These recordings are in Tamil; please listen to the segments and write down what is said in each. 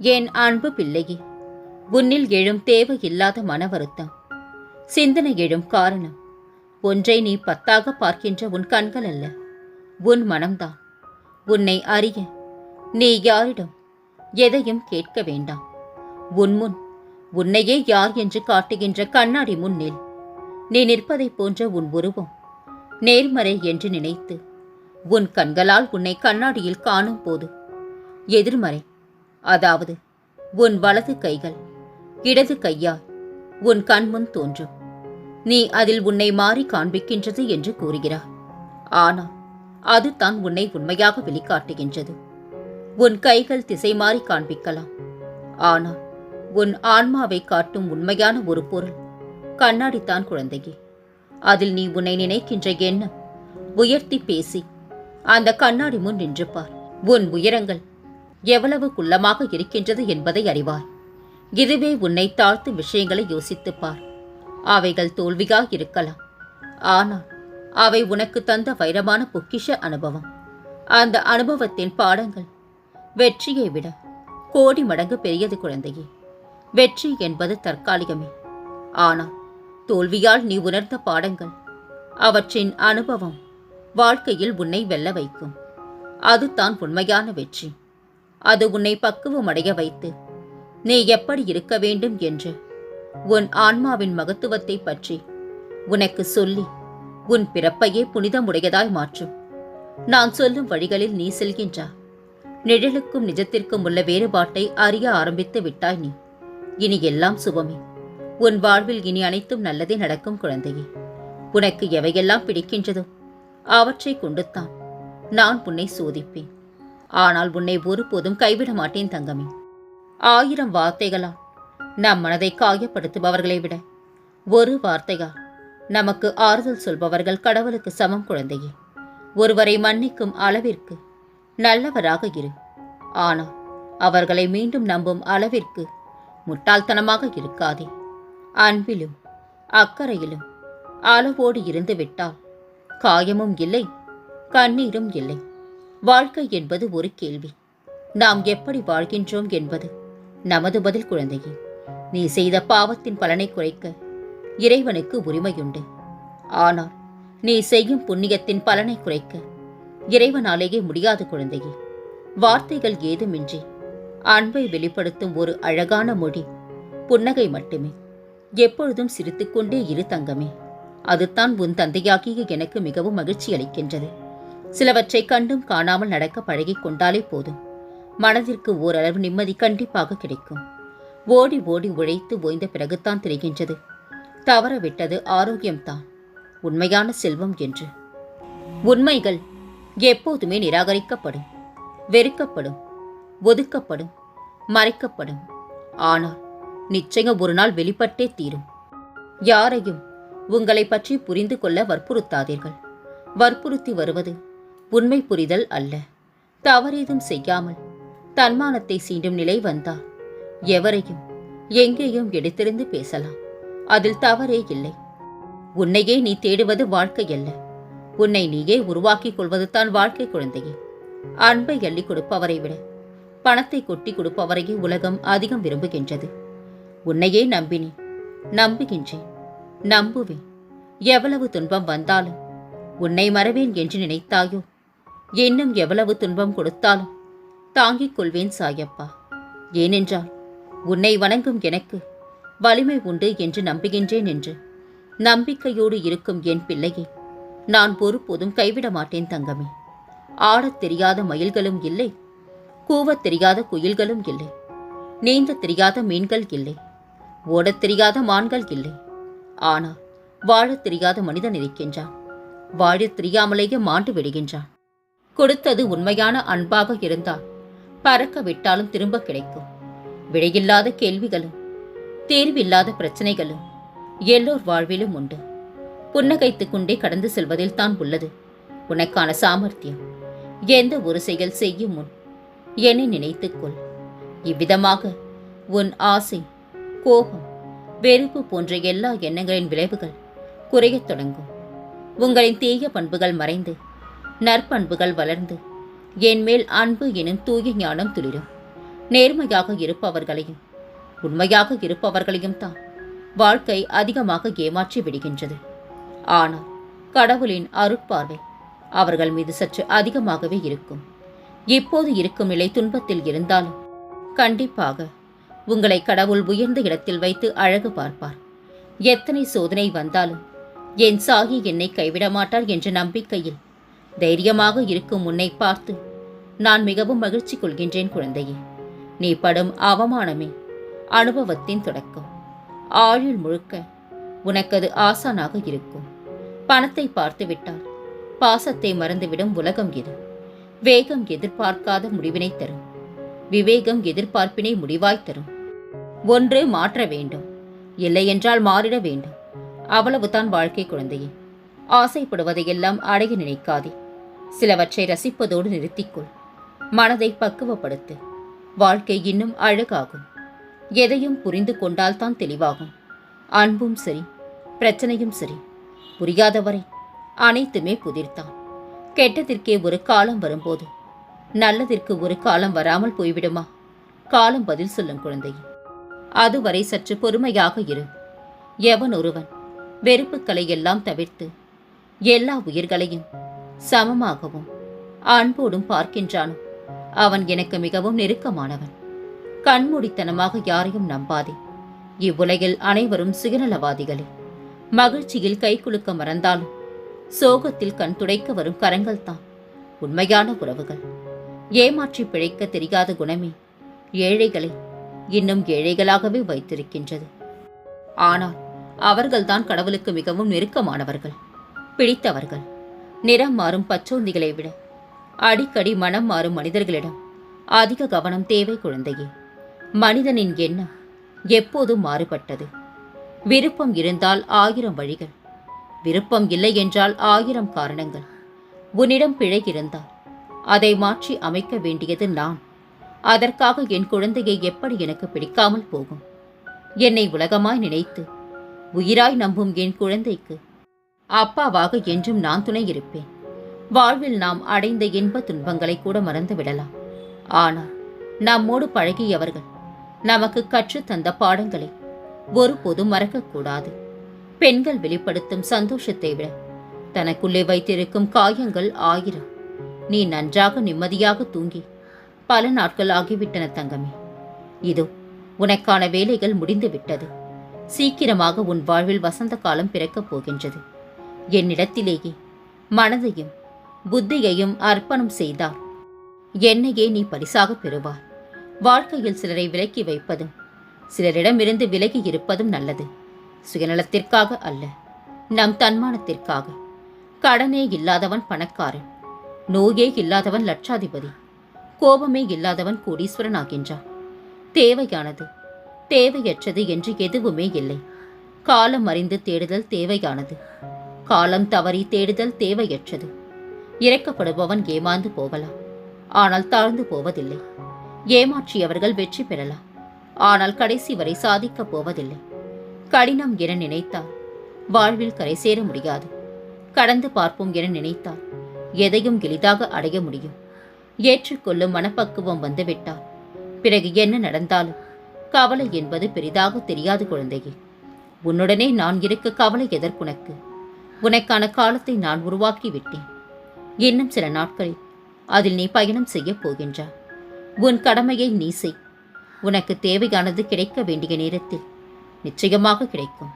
என் அன்பு பிள்ளையே? உன்னில் எழும் தேவையில்லாத மன வருத்தம் சிந்தனை எழும் காரணம். ஒன்றை நீ பத்தாக பார்க்கின்ற உன் கண்கள் அல்ல. உன் மனம்தான். உன்னை அறிய நீ யாரிடம் எதையும் கேட்க வேண்டாம். உன் முன் உன்னையே யார் என்று காட்டுகின்ற கண்ணாடி முன்னில் நீ நிற்பதைப் போன்ற உன் உருவம் நேர்மறை என்று நினைத்து உன் கண்களால் உன்னை கண்ணாடியில் காணும் போது எதிர்மறை அதாவது உன் வலது கைகள் இடது கையால் உன் கண்முன் தோன்றும். நீ அதில் உன்னை மாறி காண்பிக்கின்றது என்று கூறுகிறார். ஆனால் அதுதான் உன்னை உண்மையாக வெளிக்காட்டுகின்றது. உன் கைகள் திசை மாறி காண்பிக்கலாம். ஆனால் உன் ஆன்மாவை காட்டும் உண்மையான ஒரு பொருள் கண்ணாடித்தான் குழந்தையே. அதில் நீ உன்னை நினைக்கின்ற எண்ணம் உயர்த்தி பேசி அந்த கண்ணாடி முன் நின்று பார் உன் உயரங்கள் எவ்வளவு குள்ளமாக இருக்கின்றது என்பதை அறிவாய். இதுவே உன்னை தாழ்த்து விஷயங்களை யோசித்து பார். அவைகள் தோல்வியாக இருக்கலாம். ஆனால் அவை உனக்கு தந்த வைரமான பொக்கிஷ அனுபவம். அந்த அனுபவத்தின் பாடங்கள் வெற்றியை விட கோடி மடங்கு பெரியது குழந்தையே. வெற்றி என்பது தற்காலிகமே. ஆனால் தோல்வியால் நீ உணர்ந்த பாடங்கள் அவற்றின் அனுபவம் வாழ்க்கையில் உன்னை வெல்ல வைக்கும். அதுதான் உண்மையான வெற்றி. அது உன்னை பக்குவமடைய வைத்து. நீ எப்படி இருக்க வேண்டும் என்று உன் ஆன்மாவின் மகத்துவத்தை பற்றி உனக்கு சொல்லி உன் பிறப்பையே புனிதமுடையதாய் மாற்றும். நான் சொல்லும் வழிகளில் நீ செல்கின்றா. நிழலுக்கும் நிஜத்திற்கும் உள்ள வேறுபாட்டை அறிய ஆரம்பித்து விட்டாய் நீ. இனி எல்லாம் சுபமே உன் வாழ்வில் இனி அனைத்தும் நல்லதே நடக்கும் குழந்தையே. உனக்கு எவையெல்லாம் பிடிக்கின்றதோ அவற்றை கொண்டுத்தான் நான் உன்னை சோதிப்பேன். ஆனால் உன்னை ஒருபோதும் கைவிட மாட்டேன் தங்கமே. ஆயிரம் வார்த்தைகளால் நம் மனதை காயப்படுத்துபவர்களை விட. ஒரு வார்த்தையால் நமக்கு ஆறுதல் சொல்பவர்கள் கடவுளுக்கு சமம் குழந்தையே. ஒருவரை மன்னிக்கும் அளவிற்கு நல்லவராக இரு. ஆனால் அவர்களை மீண்டும் நம்பும் அளவிற்கு முட்டாள்தனமாக இருக்காதே. அன்பிலும் அக்கறையிலும் அளவோடு இருந்து விட்டால் காயமும் இல்லை கண்ணீரும் இல்லை. வாழ்க்கை என்பது ஒரு கேள்வி. நாம் எப்படி வாழ்கின்றோம் என்பது நமது பதில் குழந்தையே. நீ செய்த பாவத்தின் பலனை குறைக்க இறைவனுக்கு உரிமையுண்டு. ஆனால் நீ செய்யும் புண்ணியத்தின் பலனை குறைக்க இறைவனாலேயே முடியாது குழந்தையே. வார்த்தைகள் ஏதுமின்றி அன்பை வெளிப்படுத்தும் ஒரு அழகான மொழி புன்னகை மட்டுமே. எப்பொழுதும் சிரித்துக்கொண்டே இரு தங்கமே. அதுதான் உன் தந்தையாகிய எனக்கு மிகவும் மகிழ்ச்சி அளிக்கின்றது சிலவற்றை கண்டும் காணாமல் நடக்க பழகிக் கொண்டாலே போதும். மனதிற்கு ஓரளவு நிம்மதி கண்டிப்பாக கிடைக்கும். ஓடி ஓடி உழைத்து ஓய்ந்த பிறகுதான் தெரிகின்றது. தவறவிட்டது ஆரோக்கியம்தான். உண்மையான செல்வம் என்று. உண்மைகள் எப்போதுமே நிராகரிக்கப்படும் வெறுக்கப்படும் ஒதுக்கப்படும் மறைக்கப்படும். ஆனால் நிச்சயம் ஒரு நாள் வெளிப்பட்டே தீரும். யாரையும் உங்களை பற்றி புரிந்து கொள்ள வற்புறுத்தாதீர்கள். வற்புறுத்தி வருவது உண்மை புரிதல் அல்ல. தவறேதும் செய்யாமல் தன்மானத்தை சீண்டும் நிலை வந்தால் எவரையும் எங்கேயும் எடுத்திருந்து பேசலாம். அதில் தவறே இல்லை. உன்னையே நீ தேடுவது வாழ்க்கை அல்ல. உன்னை நீயே உருவாக்கிக் கொள்வது தான் வாழ்க்கை குழந்தையே. அன்பை அள்ளி கொடுப்பவரை விட பணத்தை கொட்டி கொடுப்பவரையே உலகம் அதிகம் விரும்புகின்றது. உன்னையே நம்பினேன் நம்புகின்றேன் நம்புவேன். எவ்வளவு துன்பம் வந்தாலும் உன்னை மறவேன் என்று நினைத்தாயோ? இன்னும் எவ்வளவு துன்பம் கொடுத்தாலும் தாங்கிக் கொள்வேன் சாயப்பா. ஏனென்றால் உன்னை வணங்கும் எனக்கு வலிமை உண்டு என்று நம்புகின்றேன் என்று நம்பிக்கையோடு இருக்கும் என் பிள்ளையை நான் ஒருபோதும் கைவிட மாட்டேன் தங்கமே. ஆடத் தெரியாத மயில்களும் இல்லை கூவத் தெரியாத குயில்களும் இல்லை நீந்தத் தெரியாத மீன்கள் இல்லை ஓடத் தெரியாத மான்கள் இல்லை. ஆனால் வாழத் தெரியாத மனிதன் இருக்கின்றான் வாழத் தெரியாமலேயே மாண்டு விடுகின்றான். கொடுத்தது உண்மையான அன்பாக இருந்தால் பறக்க விட்டாலும் திரும்ப கிடைக்கும். விடையில்லாத கேள்விகளும் தேர்வில்லாத பிரச்சனைகளும் எல்லோர் வாழ்விலும் உண்டு. புன்னகைத்துக் கொண்டே கடந்து செல்வதில் தான் உள்ளது உனக்கான சாமர்த்தியம். எந்த ஒரு செயல் செய்யும் முன் என்னை நினைத்துக்கொள் இவ்விதமாக உன் ஆசை கோபம் வெறுப்பு போன்ற எல்லா எண்ணங்களின் விளைவுகள் குறையத் தொடங்கும். உங்களின் தீய பண்புகள் மறைந்து நற்பண்புகள் வளர்ந்து என் மேல் அன்பு எனும் தூய ஞானம் துளிரும். நேர்மையாக இருப்பவர்களையும் உண்மையாக இருப்பவர்களையும் தான் வாழ்க்கை அதிகமாக ஏமாற்றி விடுகின்றது. ஆனால் கடவுளின் அருட்பார்வை அவர்கள் மீது சற்று அதிகமாகவே இருக்கும். இப்போது இருக்கும் நிலை துன்பத்தில் இருந்தாலும் கண்டிப்பாக உங்களை கடவுள் உயர்ந்த இடத்தில் வைத்து அழகு பார்ப்பார். எத்தனை சோதனை வந்தாலும் என் சாகி என்னை கைவிட மாட்டார் என்ற நம்பிக்கையில் தைரியமாக இருக்கும் உன்னை பார்த்து நான் மிகவும் மகிழ்ச்சி கொள்கின்றேன் குழந்தையே. நீ படும் அவமானமே அனுபவத்தின் தொடக்கம். ஆயுள் முழுக்க உனக்கது ஆசானாக இருக்கும். பணத்தை பார்த்து விட்டால் பாசத்தை மறந்துவிடும் உலகம் இது. வேகம் எதிர்பார்க்காத முடிவினை தரும். விவேகம் எதிர்பார்ப்பினை முடிவாய் தரும். ஒன்று மாற்ற வேண்டும். இல்லையென்றால் மாறிட வேண்டும். அவ்வளவுதான் வாழ்க்கை குழந்தையே. ஆசைப்படுவதையெல்லாம் அடைய நினைக்காதே. சிலவற்றை ரசிப்பதோடு நிறுத்திக்கொள். மனதை பக்குவப்படுத்து. வாழ்க்கை இன்னும் அழகாகும். எதையும் புரிந்து கொண்டால்தான் தெளிவாகும். அன்பும் சரி பிரச்சனையும் சரி. புரியாதவரை அனைத்துமே புதிர்தான் கெட்டதிற்கே ஒரு காலம் வரும்போது. நல்லதிற்கு ஒரு காலம் வராமல் போய்விடுமா? காலம் பதில் சொல்லும் குழந்தை. அதுவரை சற்று பொறுமையாக இரு. எவன் ஒருவன் வெறுப்புக்களை எல்லாம் தவிர்த்து. எல்லா உயிர்களையும் சமமாகவும் அன்போடும் பார்க்கின்றானோ? அவன் எனக்கு மிகவும் நெருக்கமானவன். கண்மூடித்தனமாக யாரையும் நம்பாதே. இவ்வுலகில் அனைவரும் சுயநலவாதிகளே மகிழ்ச்சியில் கை குலுக்க மறந்தாலும் சோகத்தில் கண் துடைக்க வரும் கரங்கள் தான் உண்மையான உறவுகள். ஏமாற்றி பிழைக்க தெரியாத குணமே ஏழைகளை இன்னும் ஏழைகளாகவே வைத்திருக்கின்றது. ஆனால் அவர்கள்தான் கடவுளுக்கு மிகவும் நெருக்கமானவர்கள் பிடித்தவர்கள். நிறம் மாறும் பச்சோந்திகளை விட. அடிக்கடி மனம் மாறும் மனிதர்களிடம் அதிக கவனம் தேவை குழந்தையே. மனிதனின் எண்ணம் எப்போதும் மாறுபட்டது. விருப்பம் இருந்தால் ஆயிரம் வழிகள். விருப்பம் இல்லை என்றால் ஆயிரம் காரணங்கள். உன்னிடம் பிழை இருந்தால் அதை மாற்றி அமைக்க வேண்டியது நான். அதற்காக என் குழந்தையை எப்படி எனக்கு பிடிக்காமல் போகும்? என்னை உலகமாய் நினைத்து உயிராய் நம்பும் என் குழந்தைக்கு அப்பாவாக என்றும் நான் துணை இருப்பேன். வாழ்வில் நாம் அடைந்த இன்ப துன்பங்களை கூட மறந்து விடலாம். ஆனால் நம்மோடு பழகியவர்கள் நமக்கு கற்றுத் தந்த பாடங்களை ஒருபோதும் மறக்கக்கூடாது. பெண்கள் வெளிப்படுத்தும் சந்தோஷத்தை விட தனக்குள்ளே வைத்திருக்கும் காயங்கள் ஆயிரம். நீ நன்றாக நிம்மதியாக தூங்கி பல நாட்கள் ஆகிவிட்டன தங்கமே. இதோ உனக்கான வேலைகள் முடிந்துவிட்டது. சீக்கிரமாக உன் வாழ்வில் வசந்த காலம் பிறக்கப் போகின்றது. என்னிடத்திலேயே. மனதையும் புத்தியையும் அர்ப்பணம் செய்தார். என்னையே நீ பரிசாக பெறுவார் வாழ்க்கையில் சிலரை விலக்கி வைப்பதும் சிலரிடமிருந்து விலகி இருப்பதும் நல்லது. சுயநலத்திற்காக அல்ல நம் தன்மானத்திற்காக. கடனே இல்லாதவன் பணக்காரன் நோயே இல்லாதவன் லட்சாதிபதி கோபமே இல்லாதவன் கோடீஸ்வரன் ஆகின்றான் தேவையானது தேவையற்றது என்று எதுவுமே இல்லை. காலம் அறிந்து தேடுதல் தேவையானது. காலம் தவறி தேடுதல் தேவையற்றது. இறக்கப்படுபவன் ஏமாந்து போகலாம். ஆனால் தாழ்ந்து போவதில்லை. ஏமாற்றியவர்கள் வெற்றி பெறலாம். ஆனால் கடைசி வரை சாதிக்கப் போவதில்லை. கடினம் என நினைத்தால் வாழ்வில் கரை சேர முடியாது. கடந்து பார்ப்போம் என நினைத்தால் எதையும் எளிதாக அடைய முடியும். ஏற்றுக்கொள்ளும் மனப்பக்குவம் வந்துவிட்டால் பிறகு என்ன நடந்தாலும் கவலை என்பது பெரிதாக தெரியாது குழந்தையே. உன்னுடனே நான் இருக்க கவலை எதற்குனக்கு? உனக்கான காலத்தை நான் உருவாக்கிவிட்டேன். இன்னும் சில நாட்களில் அதில் நீ பயணம் செய்யப் போகின்றாய் உன் கடமையை நீ செய். உனக்கு தேவையானது கிடைக்க வேண்டிய நேரத்தில் நிச்சயமாக கிடைக்கும்.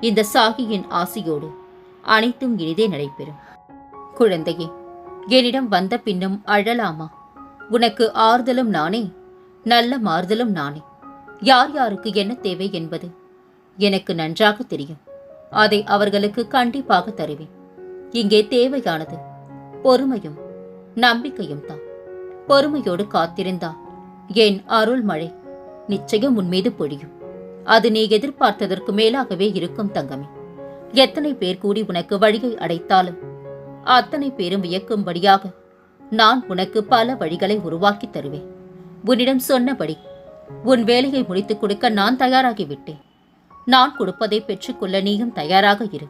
இந்த சாகியின் ஆசியோடு அனைத்தும் இனிதே நடைபெறும். குழந்தையே என்னிடம் வந்த பின்னும் அழலாமா? உனக்கு ஆறுதலும் நானே நல்ல மாறுதலும் நானே. யார் யாருக்கு என்ன தேவை என்பது எனக்கு நன்றாக தெரியும். அதை அவர்களுக்கு கண்டிப்பாக தருவேன். இங்கே தேவையானது பொறுமையும் நம்பிக்கையும் தான். பொறுமையோடு காத்திருந்தா என் அருள் மழை நிச்சயம் உன் மீது பொழியும். அது நீ எதிர்பார்த்ததற்கு மேலாகவே இருக்கும் தங்கமே. எத்தனை பேர் கூடி உனக்கு வழியை அடைத்தாலும் அத்தனை பேரும் வியக்கும்படியாக நான் உனக்கு பல வழிகளை உருவாக்கி தருவேன். உன்னிடம் சொன்னபடி உன் வேலையை முடித்துக் கொடுக்க நான் தயாராகிவிட்டேன். நான் கொடுப்பதை பெற்றுக்கொள்ள நீயும் தயாராக இரு.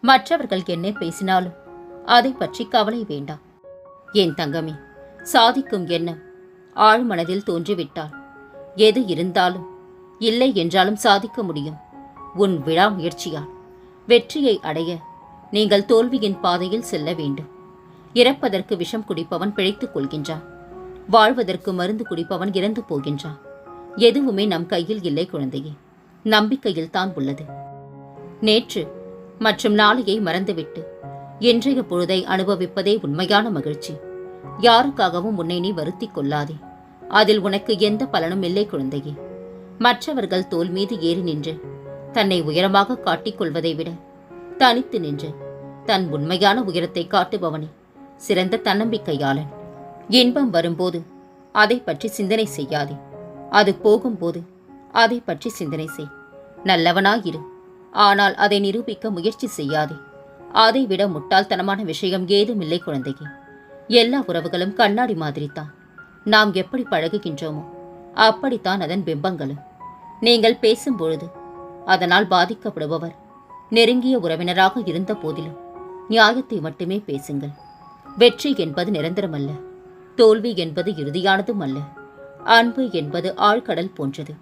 மற்றவர்கள் என்ன பேசினாலும் அதை பற்றி கவலை வேண்டாம். என் தங்கமே சாதிக்கும் எண்ணம் ஆழ்மனதில் தோன்றிவிட்டால் எது இருந்தாலும் இல்லை என்றாலும் சாதிக்க முடியும். உன் விழா முயற்சியால் வெற்றியை அடைய நீங்கள் தோல்வியின் பாதையில் செல்ல வேண்டும். இறப்பதற்கு விஷம் குடிப்பவன் பிழைத்துக் கொள்கின்றான். வாழ்வதற்கு மருந்து குடிப்பவன் இறந்து போகின்றான். எதுவுமே நம் கையில் இல்லை குழந்தையே. நம்பிக்கையில் தான் உள்ளது. நேற்று மற்றும் நாளையை மறந்துவிட்டு இன்றைய பொழுதை அனுபவிப்பதே உண்மையான மகிழ்ச்சி. யாருக்காகவும் உன்னை நீ வருத்தி கொள்ளாதே. அதில் உனக்கு எந்த பலனும் இல்லை குழந்தையே. மற்றவர்கள் தோல் மீது ஏறி நின்று தன்னை உயரமாக காட்டிக் கொள்வதை விட தனித்து நின்று தன் உண்மையான உயரத்தை காட்டுபவனே சிறந்த தன்னம்பிக்கையாளன். இன்பம் வரும்போது அதை பற்றி சிந்தனை செய்யாதே. அது போகும்போது அதை பற்றி சிந்தனை செய். நல்லவனாயிரு. ஆனால் அதை நிரூபிக்க முயற்சி செய்யாதே. அதை விட முட்டாள்தனமான விஷயம் ஏதும் இல்லை குழந்தையே. எல்லா உறவுகளும் கண்ணாடி மாதிரிதான் நாம் எப்படி பழகுகின்றோமோ அப்படித்தான் அதன் பிம்பங்களும். நீங்கள் பேசும்பொழுது அதனால் பாதிக்கப்படுபவர் நெருங்கிய உறவினராக இருந்த போதிலும் நியாயத்தை மட்டுமே பேசுங்கள். வெற்றி என்பது நிரந்தரமல்ல. தோல்வி என்பது இறுதியானதும் அல்ல அன்பு என்பது ஆழ்கடல் போன்றது.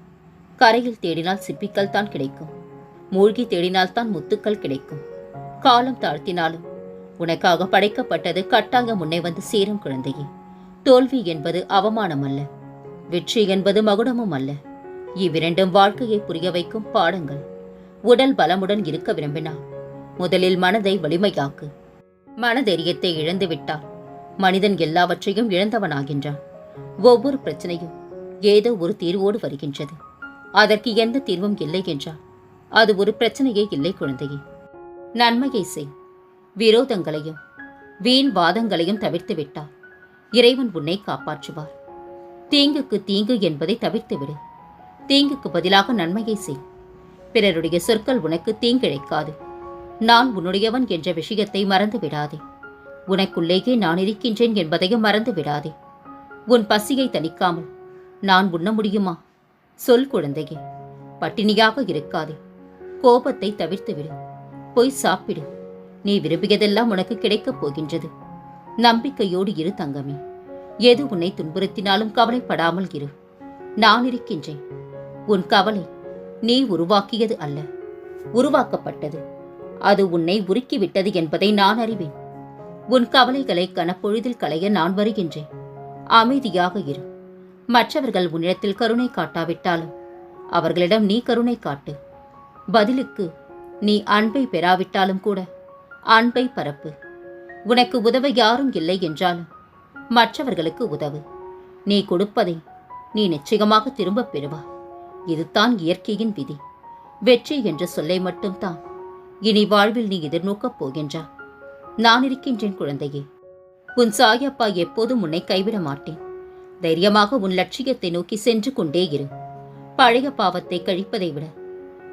கரையில் தேடினால் சிப்பிக்கள் தான் கிடைக்கும். மூழ்கி தேடினால் தான் முத்துக்கள் கிடைக்கும். காலம் தாழ்த்தினாலும் உனக்காக படைக்கப்பட்டது கட்டாக முன்னே வந்து சேரும் குழந்தையே. தோல்வி என்பது அவமானம் அல்ல வெற்றி என்பது மகுடமும் அல்ல. இவ்விரண்டும் வாழ்க்கையை புரிய வைக்கும் பாடங்கள். உடல் பலமுடன் இருக்க விரும்பினார் முதலில் மனதை வலிமையாக்கு. மனதைரியத்தை இழந்து விட்டால் மனிதன் எல்லாவற்றையும் இழந்தவனாகின்றான். ஒவ்வொரு பிரச்சனையும் ஏதோ ஒரு தீர்வோடு வருகின்றது. அதற்கு எந்த தீர்வும் இல்லை என்றால் அது ஒரு பிரச்சனையே இல்லை குழந்தையே. நன்மையை செய். விரோதங்களையும் வீண் வாதங்களையும் தவிர்த்து விட்டால் இறைவன் உன்னை காப்பாற்றுவார். தீங்குக்கு தீங்கு என்பதை தவிர்த்துவிடு தீங்குக்கு பதிலாக நன்மையை செய். பிறருடைய சொற்கள் உனக்கு தீங்கிழைக்காது. நான் உன்னுடையவன் என்ற விஷயத்தை மறந்து விடாதே. உனக்குள்ளேயே நான் இருக்கின்றேன் என்பதையும் மறந்து விடாதே. உன் பசியை தணிக்காமல் நான் உண்ண முடியுமா? சொல் குழந்தையே பட்டினியாக இருக்காதே. கோபத்தை தவிர்த்துவிடு. போய் சாப்பிடு. நீ விரும்பியதெல்லாம் உனக்கு கிடைக்கப் போகின்றது. நம்பிக்கையோடு இரு தங்கமே. எது உன்னை துன்புறுத்தினாலும் கவலைப்படாமல் இரு. நான் இருக்கின்றேன். உன் கவலை நீ உருவாக்கியது அல்ல. உருவாக்கப்பட்டது. அது உன்னை உருக்கிவிட்டது என்பதை நான் அறிவேன். உன் கவலைகளை கனப்பொழுதில் களைய நான் வருகின்றேன். அமைதியாக இரு. மற்றவர்கள் உன்னிடத்தில் கருணை காட்டாவிட்டாலும் அவர்களிடம் நீ கருணை காட்டு. பதிலுக்கு நீ அன்பை பெறாவிட்டாலும் கூட அன்பை பரப்பு. உனக்கு உதவ யாரும் இல்லை என்றாலும் மற்றவர்களுக்கு உதவு. நீ கொடுப்பதை நீ நிச்சயமாக திரும்பப் பெறுவாய் இதுதான் இயற்கையின் விதி. வெற்றி என்ற சொல்லை மட்டும்தான் இனி வாழ்வில் நீ எதிர்நோக்கப் போகின்றா. நான் இருக்கின்றேன் குழந்தையே. உன் சாயப்பா எப்போதும் உன்னை கைவிட மாட்டேன். தைரியமாக உன் லட்சியத்தை நோக்கி சென்று கொண்டே இரு. பழைய பாவத்தை கழிப்பதை விட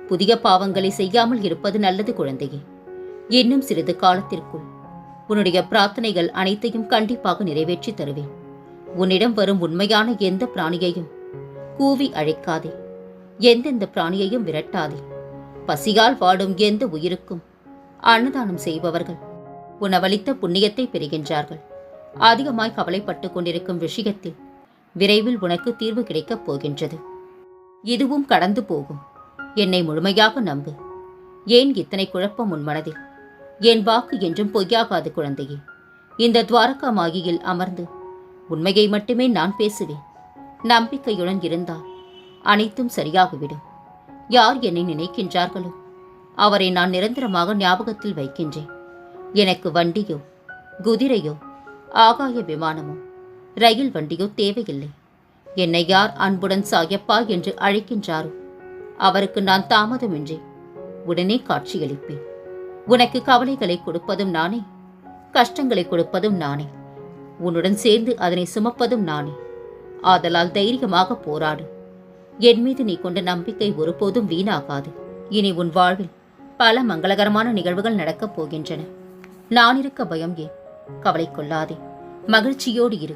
புதிய பாவங்களை செய்யாமல் இருப்பது நல்லது குழந்தையே. இன்னும் சிறிது காலத்திற்குள் உன்னுடைய பிரார்த்தனைகள் அனைத்தையும் கண்டிப்பாக நிறைவேற்றி தருவேன். உன்னிடம் வரும் உண்மையான எந்த பிராணியையும் கூவி அழைக்காதே. எந்தெந்த பிராணியையும் விரட்டாதே. பசியால் வாடும் எந்த உயிருக்கும் அன்னதானம் செய்பவர்கள் உணவளித்த புண்ணியத்தை பெறுகின்றார்கள். அதிகமாய் கவலைப்பட்டுக் கொண்டிருக்கும் விஷயத்தில் விரைவில் உனக்கு தீர்வு கிடைக்கப் போகின்றது. இதுவும் கடந்து போகும். என்னை முழுமையாக நம்பு. ஏன் இத்தனை குழப்பம் உன் மனதில்? என் வாக்கு என்றும் பொய்யாகாது குழந்தையே. இந்த துவாரகா மாகியில் அமர்ந்து உண்மையை மட்டுமே நான் பேசுவேன். நம்பிக்கையுடன் இருந்தால் அனைத்தும் சரியாகிவிடும். யார் என்னை நினைக்கின்றார்களோ அவரை நான் நிரந்தரமாக ஞாபகத்தில் வைக்கின்றேன். எனக்கு வண்டியோ குதிரையோ ஆகாய விமானமோ ரயில் வண்டியோ தேவையில்லை. என்னை யார் அன்புடன் சாயப்பா என்று அழைக்கின்றாரோ அவருக்கு நான் தாமதமின்றி உடனே காட்சியளிப்பேன் உனக்கு கவலைகளை கொடுப்பதும் நானே கஷ்டங்களை கொடுப்பதும் நானே உன்னுடன் சேர்ந்து அதனை சுமப்பதும் நானே. ஆதலால் தைரியமாக போராடு. என் மீது நீ கொண்ட நம்பிக்கை ஒருபோதும் வீணாகாது. இனி உன் வாழ்வில் பல மங்களகரமான நிகழ்வுகள் நடக்கப் போகின்றன. நான் இருக்க பயம் ஏன்? கவலை கொள்ளாதே. மகிழ்ச்சியோடு இரு.